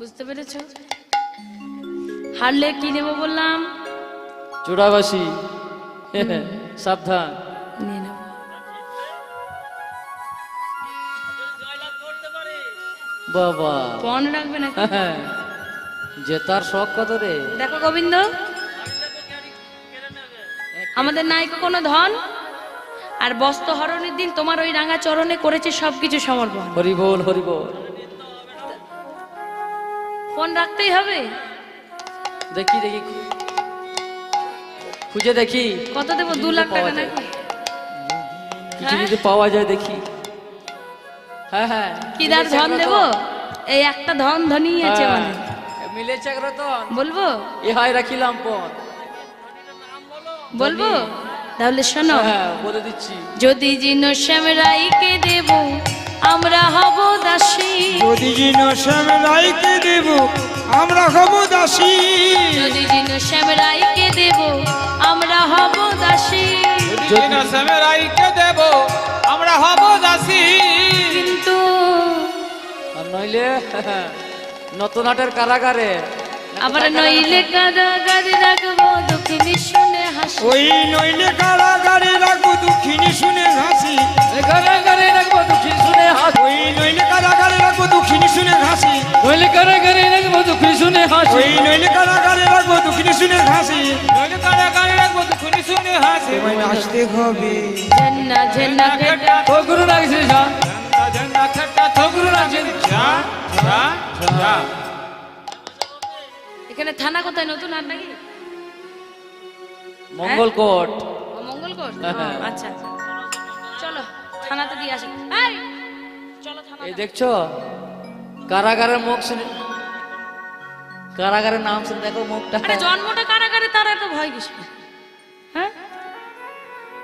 বুঝতে পেরেছ? হারলে কি নেব বললাম? চূড়াবাসী সাবধান। নিয়ে নেব বাবা। পণ রাখবে নাকি? জেতার শখ কত রে? দেখো গোবিন্দ আমাদের নায়ক কোনো ধন আর বস্ত্র হরণের দিন তোমার ওই রাঙা চরণে করেছে সবকিছু সমর্পণ। হরি বল হরি বল ফোন রাখতেই হবে। দেখি দেখি। খুঁজে দেখি। কত দেবো? দু লাখ টাকা। নাকি? কিছু যদি পাওয়া যায় দেখি। হ্যাঁ হ্যাঁ। কিদার ধন দেবো? এই একটা ধন ধনী আছে রতন। মানে। হ্যাঁ, মিলেছে এক রতন বলব? ইহাই রাখিলাম পথ বলব? তাহলে শোনো। হ্যাঁ বলে দিচ্ছি। যদি জিন শ্যামরাইকে দেব আমরা হব দাসী। যদি জিন শ্যাম রায়কে দেব আমরা হব দাসী। যদি জিন শ্যামরাইকে দেব আমরা হব দাসী। জিন শ্যাম রায়কে দেব আমরা হব দাসী। কিন্তু আর নইলে নতুন হাটের কারাগারে আবার নইলে কারাগারে রাখব দক্ষিণী শুনে হাসি। ওই নইলে কারাগারে রাখব দুঃখিনী শুনে হাসি। কারাগারে রাখব দুঃখী শুনে হাস। ওই নইলে কারাগারে রাখব দুঃখিনী শুনে হাসি। নইলে কারাগারে রাখব দুঃখী শুনে হাসি। ওই নইলে কারাগারে রাখব দুঃখিনী শুনে হাসি। নইলে কারাগারে রাখব দুঃখিনী শুনে হাসি। তোমায় নাচতে হবে। ঝন্না ঝন্না খেটা। ও গুরু রাখছে যা। ঝন্ডা ঠাট্টা থগুরু রাখেন যা যা যা এখানে থানা কোথায়? নতুন আর নাকি? মঙ্গলকোট। ও মঙ্গলকোট? হ্যাঁ। আচ্ছা আচ্ছা। চলো থানাতে দিয়ে আসি। এই, চলো থানা এই দেখছ? কারাগারের মুখ শুনে কারাগারের নাম শুনে দেখো মুখটা। আরে জন্মটা কারাগারে তার এত ভয় কিসে হ্যাঁ?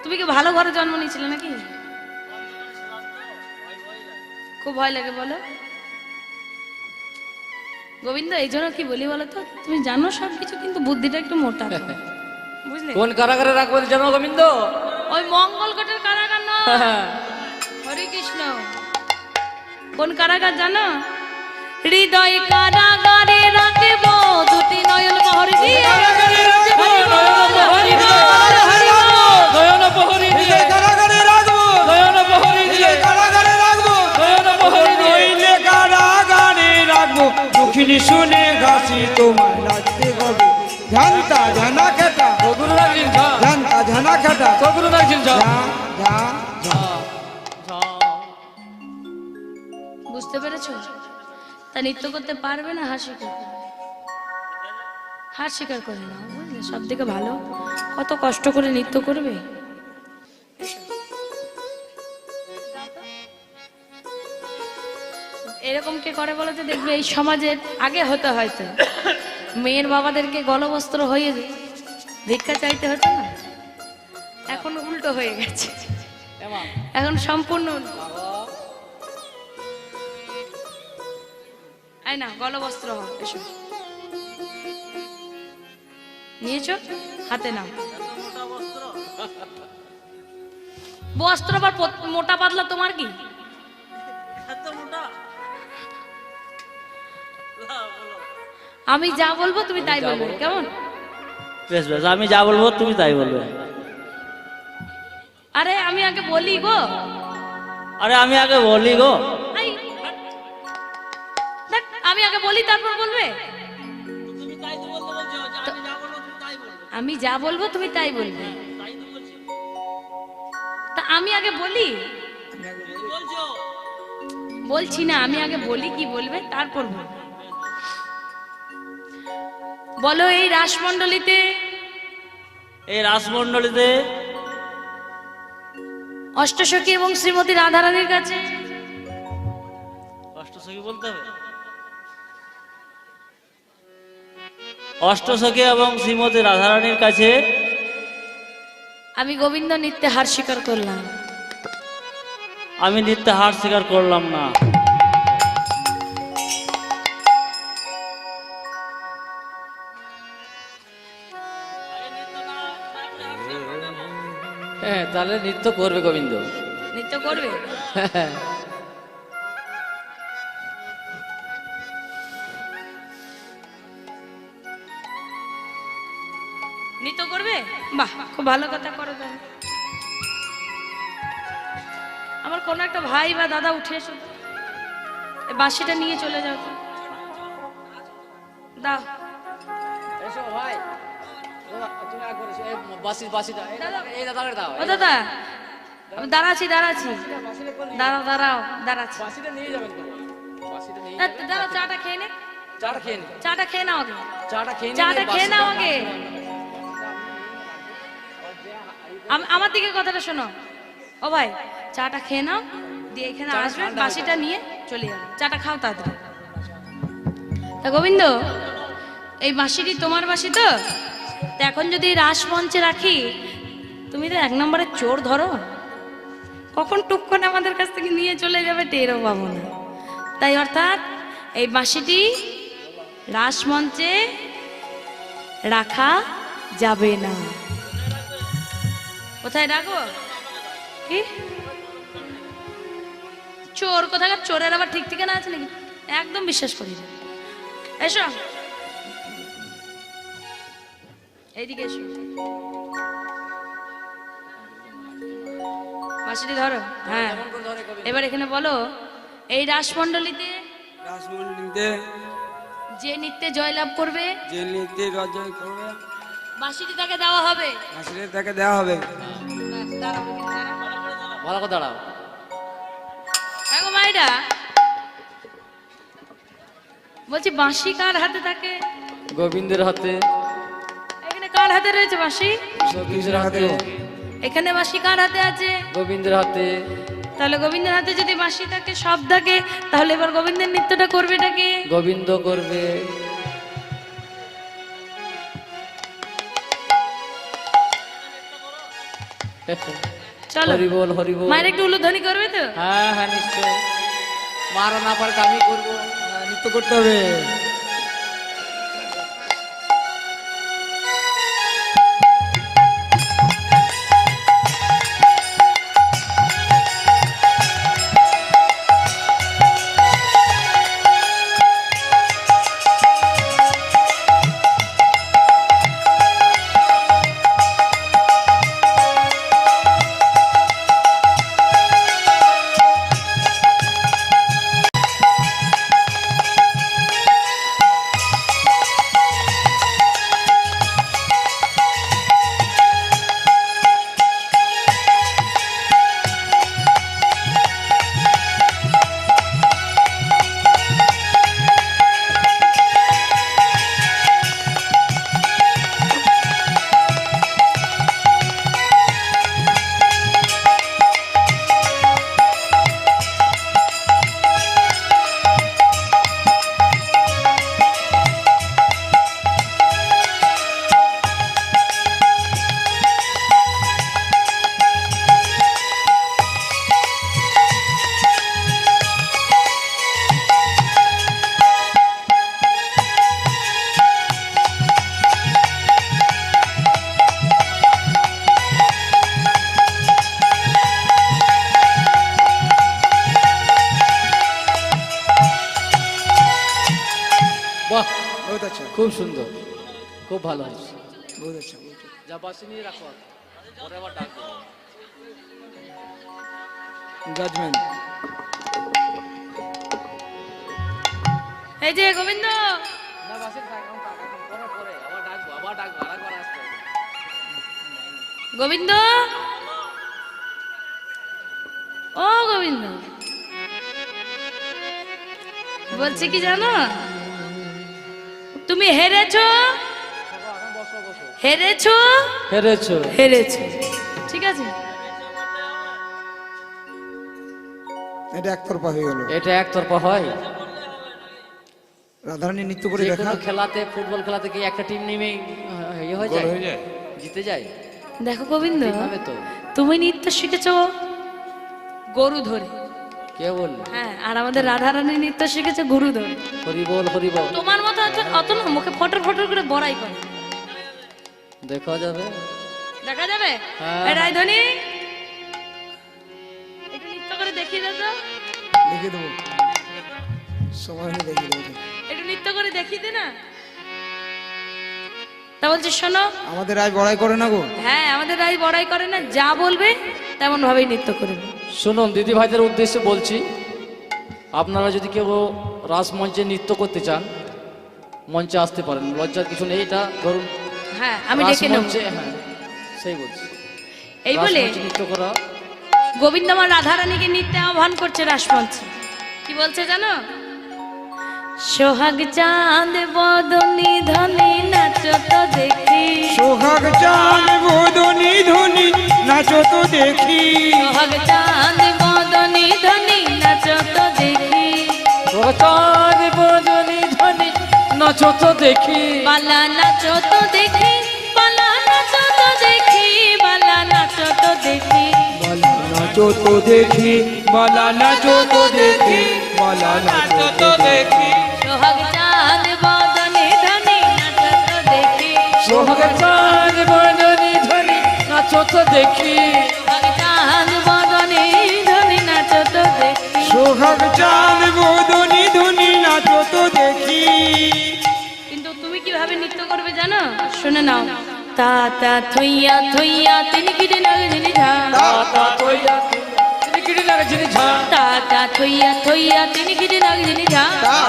তুমি কি ভালো ঘরে জন্ম নিয়েছিলে নাকি? খুব ভয় লাগে বলো। গোবিন্দ এই জন্য কি বলি বলো তো তুমি জানো সব কিছু কিন্তু বুদ্ধিটা একটু মোটা। বুঝলে? কোন কারাগারে রাখব জানো গোবিন্দ? ওই মঙ্গলকোটের কারাগার না? হরে কৃষ্ণ। কোন কারাগার জানো? হৃদয় কারাগারে রাখব দুটি নয়ন বহর দিয়ে। হরি বল, হরি বল, হরি বল। নয়ন প্রহরী শুনে গাছি তোমায় নাচতে হবে। ঝান্তা ঝানা খেটা ও গুরু রাখছেন ঝান্তা ঝানা খেটা গুরু রাখছেন বুঝতে পেরেছ? তা নৃত্য করতে পারবে না স্বীকার করবে? হার স্বীকার করে না বুঝলে? সব থেকে ভালো কত কষ্ট করে নৃত্য করবে? এরকম কে করে বলো তো? দেখবে এই সমাজের আগে হতে হয়তো। মেয়ের বাবাদেরকে গলবস্ত্র হয়ে ভিক্ষা চাইতে হতো না? এখন উল্টো হয়ে গেছে। এখন সম্পূর্ণ উল্টো। না, গলবস্ত্র এসো। নিয়েছো? হাতে নাও। বস্ত্র আবার মোটা পাতলা তোমার কি? আমি যা বলব তুমি তাই বলবে কেমন? বেশ বেশ আমি যা বলব তুমি তাই বলবে। আরে আমি আগে বলি গো। আরে আমি আগে বলি গো। আমি আগে বলি তারপর বলবে। আমি যা বলব তুমি তাই বলবে। তা আমি আগে বলি? বলছি না আমি আগে বলি কি বলবে তারপর বলবে। বলো এই রাসমণ্ডলীতে। এই রাসমণ্ডলীতে। অষ্টসখী এবং শ্রীমতী রাধারানীর কাছে। অষ্টসখী বলতে হবে? অষ্টসখী এবং শ্রীমতী রাধারানীর কাছে। আমি গোবিন্দ নিত্যে হার স্বীকার করলাম। আমি নিত্য হার স্বীকার করলাম না। তাহলে নৃত্য করবে গোবিন্দ। নৃত্য করবে? নৃত্য করবে? বাহ খুব ভালো কথা করো আমার কোনো একটা ভাই বা দাদা উঠে এসো। বাসিটা নিয়ে চলে যাও। দাও। এসো ভাই। ও দাদা আমি দাঁড়াচ্ছি দাঁড়াচ্ছি। বাসিটা দাঁড়াও দাঁড়াচ্ছি। বাসিটা বাসিটা চাটা খেয়ে নে। চাটা খেয়ে চাটা খেয়ে নাও আগে। চাটা খেয়ে নিন চাটা খেয়ে নাও আগে। আম- আমার দিকে কথাটা শোনো। ও ভাই চাটা খেয়ে নাও দিয়ে এখানে চাটা আসবে ঠান্ডা বাসিটা নিয়ে চলে যাবে চাটা খাও তাড়াতাড়ি। তা গোবিন্দ এই বাঁশিটি তোমার বাঁশি তো? তা এখন যদি রাসমঞ্চে রাখি, তুমি তো এক নম্বরের চোর ধরো। কখন টুক করে আমাদের কাছ থেকে নিয়ে চলে যাবে টেরও পাবো না। তাই অর্থাৎ এই বাঁশিটি রাসমঞ্চে রাখা যাবে না। কোথায় রাখো? কি? চোর কোথাকার? চোরের আবার ঠিক ঠিকানা আছে নাকি? একদম বিশ্বাস করি এসো। এইদিকে এসো। মাসিটি ধরো। হ্যাঁ। এবার এখানে বলো এই রাসমণ্ডলীতে রাসমন্ডিতে যে নৃত্যে জয়লাভ করবে যে নীতি রচনা করবে বাঁশিটি তাকে দেওয়া হবে। আসলে তাকে দেওয়া হবে। ভালো করে দাঁড়াও। দেখো মাইরা। বলছি বাঁশি কার হাতে থাকে? গোবিন্দের হাতে। হাতে রয়েছে বাঁশি গোবিন্দের হাতে। এখানে বাঁশি কার হাতে আছে? গোবিন্দের হাতে। তাহলে গোবিন্দের হাতে যদি বাঁশি থাকে সব থাকে তাহলে এবার গোবিন্দের নৃত্যটা করবে এটাকে গোবিন্দ করবে। চলো। হরি বল হরি বল মায়ের একটু উলুধ্বনি করবে তো? হ্যাঁ হ্যাঁ নিশ্চয়। মারা না পারে আমি করব। হ্যাঁ, নৃত্য করতে হবে। খুব সুন্দর। খুব ভালো হয়েছে। বহুত আচ্ছা। যা বাসি নিয়ে রাখো পরে আবার ডাকবো জাজমেন্ট এই যে গোবিন্দ। না বাসি পরে পরে। আবার ডাকবো আবার ডাকবো আরেকবার আসতে গোবিন্দ। ও গোবিন্দ। বলছি কি জানো? তুমি হেরেছো? হেরেছো? হেরেছো। হেরেছো। ঠিক আছে। এটা একতরফা হয়ে গেল। এটা একতরফা হয়। রাধারানী নৃত্য করে দেখা। খেলাতে ফুটবল খেলাতে কি একটা টিম নেমে ইয়ে হয়ে যায়। জিতে যায়। দেখো গোবিন্দ হবে তো। তুমি নৃত্য শিখেছো? গরু ধরে। কে বলল? হ্যাঁ আর আমাদের রাধারানী নৃত্য শিখেছে গরু ধরে হরি বল হরি বল। তোমার মতো অত- অত না মুখে ফটর ফটর করে বড়াই করে। দেখা যাবে। দেখা যাবে? হ্যাঁ। এই রায়ধনী একটু নৃত্য করে দেখিয়ে দাও তো। দেখিয়ে দেবো। সময় হলে দেখিয়ে দেবো। একটু নৃত্য করে দেখিয়ে দে না। তা বলছে শোনো। আমাদের আজ বড়াই করে না গো? হ্যাঁ আমাদের রাই বড়াই করে না। যা বলবে তেমন ভাবেই নৃত্য করবে শুনুন দিদি ভাইদের উদ্দেশ্যে বলছি আপনারা যদি কেউ রাসমঞ্চে নৃত্য করতে চান মঞ্চে আসতে পারেন লজ্জার কিছু নেই এটা ধরুন হ্যাঁ আমি ডেকে নেব। হ্যাঁ সেই বলছি। এই বলে নৃত্য করা। গোবিন্দমা রাধারানীকে নৃত্যে আহ্বান করছে রাসমঞ্চে। কি বলছে জানো? সোহাগ চাঁদ বদনি ধনি নাচো তো দেখি সোহাগ চাঁদ বোধনি ধনি নাচো তো দেখি সোহাগ চাঁদ বদনি ধনি নাচো তো দেখি রচার বজনি ধ্বনি নাচো তো দেখি বালা নাচো তো দেখি বালা নাচো তো দেখি বালা নাচো তো দেখি নাচো তো দেখি বালা নাচো তো দেখি বালা নাচো তো দেখি নাচো তো দেখি চাঁদ বদনি ধনি নাচো তো দেখি। সোহাগ চাঁদ বোধনি ধনি নাচো তো দেখি। কিন্তু তুমি কীভাবে নৃত্য করবে জানো? শুনে নাও। তা তা থইয়া থইয়া তিনি কিরে নাগে যিনি ঝা তা তা কিড়ি লাগে যিনি ঝা তা তা থইয়া থইয়া তিনি কিরে নাগে যিনি ঝা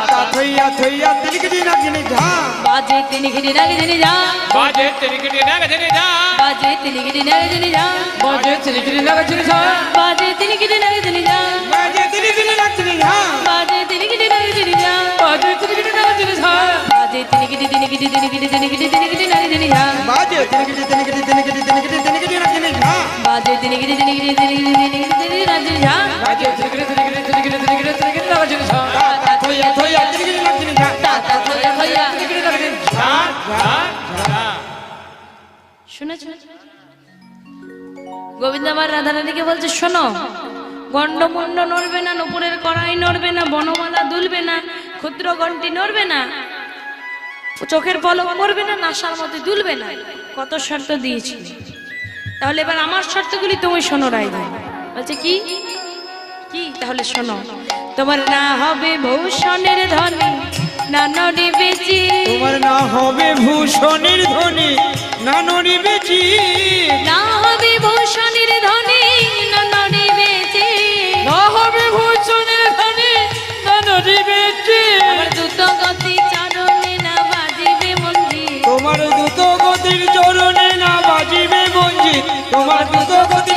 তা থইয়া থইয়া তিলকিটি নাচিনি ঝা বাজে তিনি কিরে নাগে যিনি ঝা বাজে তিরিকিটি নাগে জেনে যা বাজে তিনি কিরে নাগে যিনি ঝা বাজে চিনি কিড়ি লাগে যিনি ঝা বাজে তিনি কিরে নাগে যিনি ঝা বাজে তিলকিটি নাচিনি ঝা বাজে তিনি কিরে নাগে যিনি ঝা বাজে চিনি কিড়ি লাগে যিনি ঝা বাজে তিনি কিরে তিনি কিরে তিনি কিরে তিনি কিরে তিনি কিরে নাগে যিনি ঝা বাজে তিলকিটি তিলকিটি তিলকিটি তিলকিটি তিলকিটি নাচিনি ঝা বাজে তিনি কিরে তিনি কিরে তিনি কিরে তিনি কিরে তিনি নাগে শুনেছ গোবিন্দ আমার রাধারানীকে বলছে, শোনো গন্ডমুন্ড নড়বে না, নুপুরের কড়াই নড়বে না, বনমালা দুলবে না ক্ষুদ্র ঘন্টি নড়বে না, চোখের পলক পড়বে না, নাসার মধ্যে দুলবে না। কত শর্ত দিয়েছি। তাহলে এবার আমার শর্তগুলি তুমি শোনো রাই বলছে, কি? কি? তাহলে শোনো, তোমার না হবে ভূষণের ধনী না নড়িবে জি তোমার না হবে ভূষণের ধ্বনি না নড়িবে জি না হবে ভূষণের ধনী না হবে ভূষণের আমার দ্রুত গতি চরণে না বাজিবে মন্দির তোমার দ্রুত গতির চরণে না বাজিবে মঞ্জিত তোমার দ্রুত গতির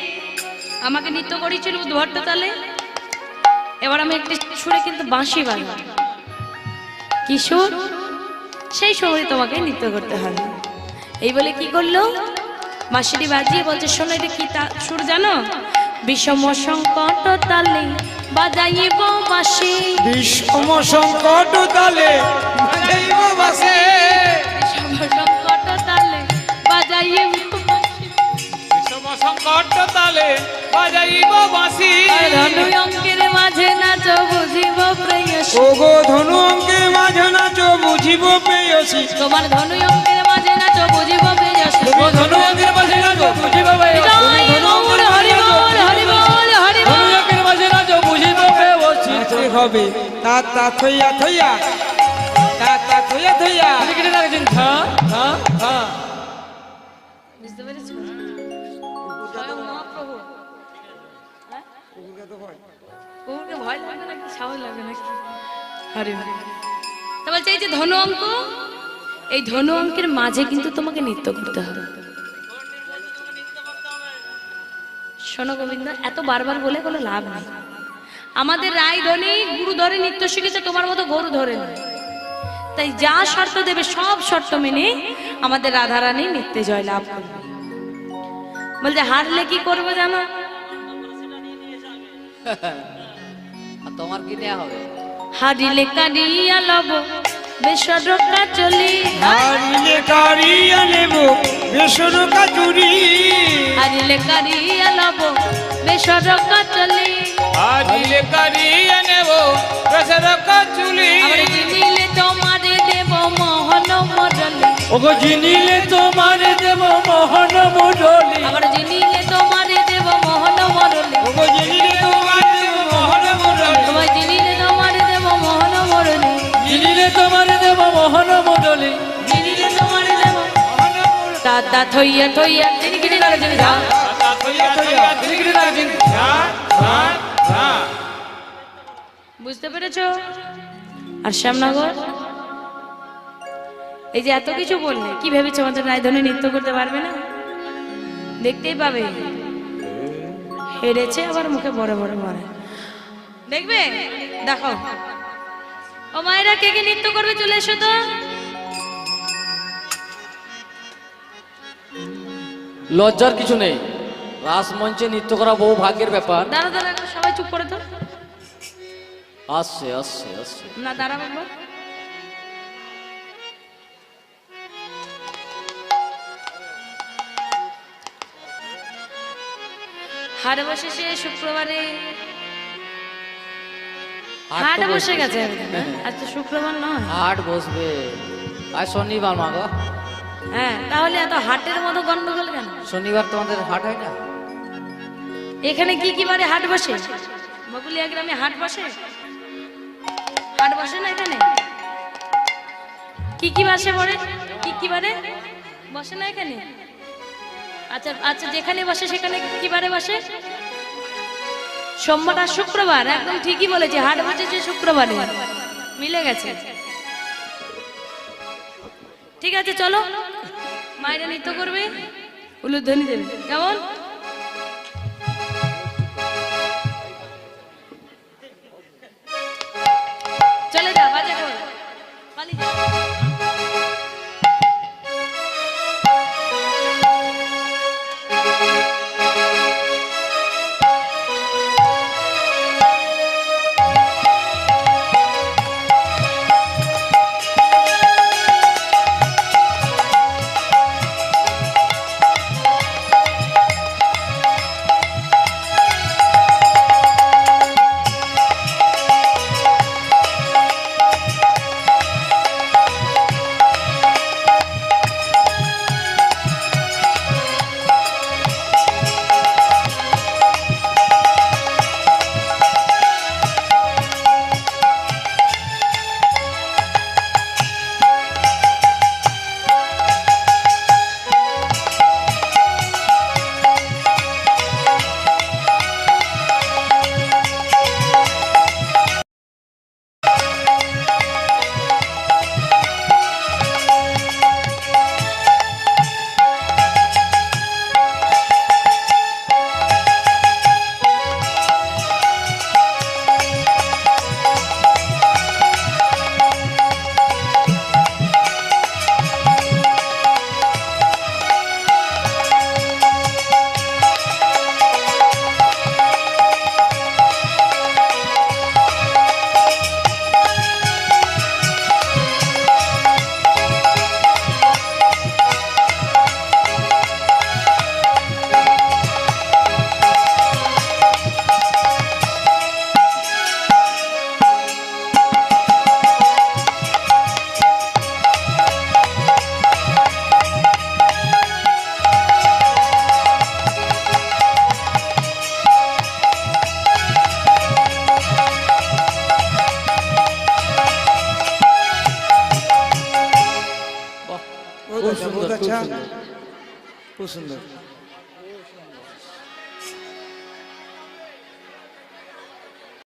আমাকে নৃত্য করেছিল উদ্ভট্ট তালে। এবার আমি একটি সুরে কিন্তু বাঁশি বাজাবো কিশোর সেই সময় তোমাকে নৃত্য করতে হবে। এই বলে কি করল? মাসিটি বাজিয়ে বলছে শোনো এটা কি তা সুর জানো? বিষম সংকট তালে বাজাইব বাসি বিষম সংকট তালে বাজাইব বাসে বিষম সংকট তালে বাজাইব বাঁশি। বিষম সংকট তালে বাজাইব বাঁশি। ধনু অঙ্কের মাঝে নাচ বুঝিব প্রেয়সী। ওগো ধনু অঙ্কের মাঝে নাচো বুঝিব পেয়সী তোমার ধনু অঙ্কের মাঝে নাচ বুঝিব প্রেয়সী। ও ধনু অঙ্কের মাঝে নাচো বুঝিবে বেবছি হবে। তা তা থইয়া থইয়া। তা তা থইয়া থইয়া। ভয় লাগবে নাকি? সাহস লাগবে নাকি? হরে তা বলছে এই যে ধনু অঙ্ক এই ধনু অঙ্কের মাঝে কিন্তু তোমাকে নৃত্য করতে হবে। শোনো গোবিন্দ এত বারবার বলে কোনো লাভ নেই। আমাদের রায় ধনী গুরু ধরে নৃত্য শিখেছে তোমার মতো গরু ধরে না তাই যা শর্ত দেবে সব শর্ত মেনে আমাদের রাধারানী নৃত্যে জয় লাভ করবে। বলছে হারলে কি করব জানো? আর তোমার কি নেওয়া হবে? হারিলে কারিয়া লব বেসরকা চলি। হারিলে কারিয়া নেব বেসর কাচুরি হারিলে কারিয়া লব বেসরকা চলি। আজিলে কারিয়ে নেব বেসর কচুলি আমরা চিনিলে তোমারে দেব মোহন মরলি। ওগো জিনিলে তোমার দেব মোহন মুরলি। আমরা চিনিলে তোমারে তোমার দেব দাদা থইয়া থইয়া বুঝতে পেরেছ? আর শ্যামনগর? এই যে এত কিছু বললে, কি ভেবেছো? আমাদের রায়ধনী নৃত্য করতে পারবে না? দেখতেই পাবে। হেরেছে, আবার মুখে বড় বড় মারে দেখবে? দেখো। ও মায়েরা কে কে নৃত্য করবে? চলে এসো তো। লজ্জার কিছু নেই। রাসমঞ্চে নৃত্য করা বহু ভাগ্যের ব্যাপার। দাঁড়া দাঁড়া সবাই চুপ করে তো। আসছে আসছে আসছে। না দাঁড়াবে একবার। হাট বসে সে শুক্রবারে। হাট বসে গেছে। আজ তো শুক্রবার নয় হাট বসবে। আজ শনিবার মা গো। হ্যাঁ তাহলে এত হাটের মতো গন্ডগোল কেন? শনিবার তোমাদের হাট হয় না? এখানে কি কি বারে হাট বসে? বকুলিয়া গ্রামে হাট বসে? হাট বসে না এখানে? কি কি বাসে পড়ে? কি কি বারে? বসে না এখানে? আচ্ছা আচ্ছা যেখানে বসে সেখানে কি বারে বসে? সোমবার আর শুক্রবার একদম ঠিকই বলেছে হাট বসেছে শুক্রবারে। মিলে গেছে। ঠিক আছে চলো। মায়েরা নৃত্য করবে। উলুধ্বনি দেবে। কেমন?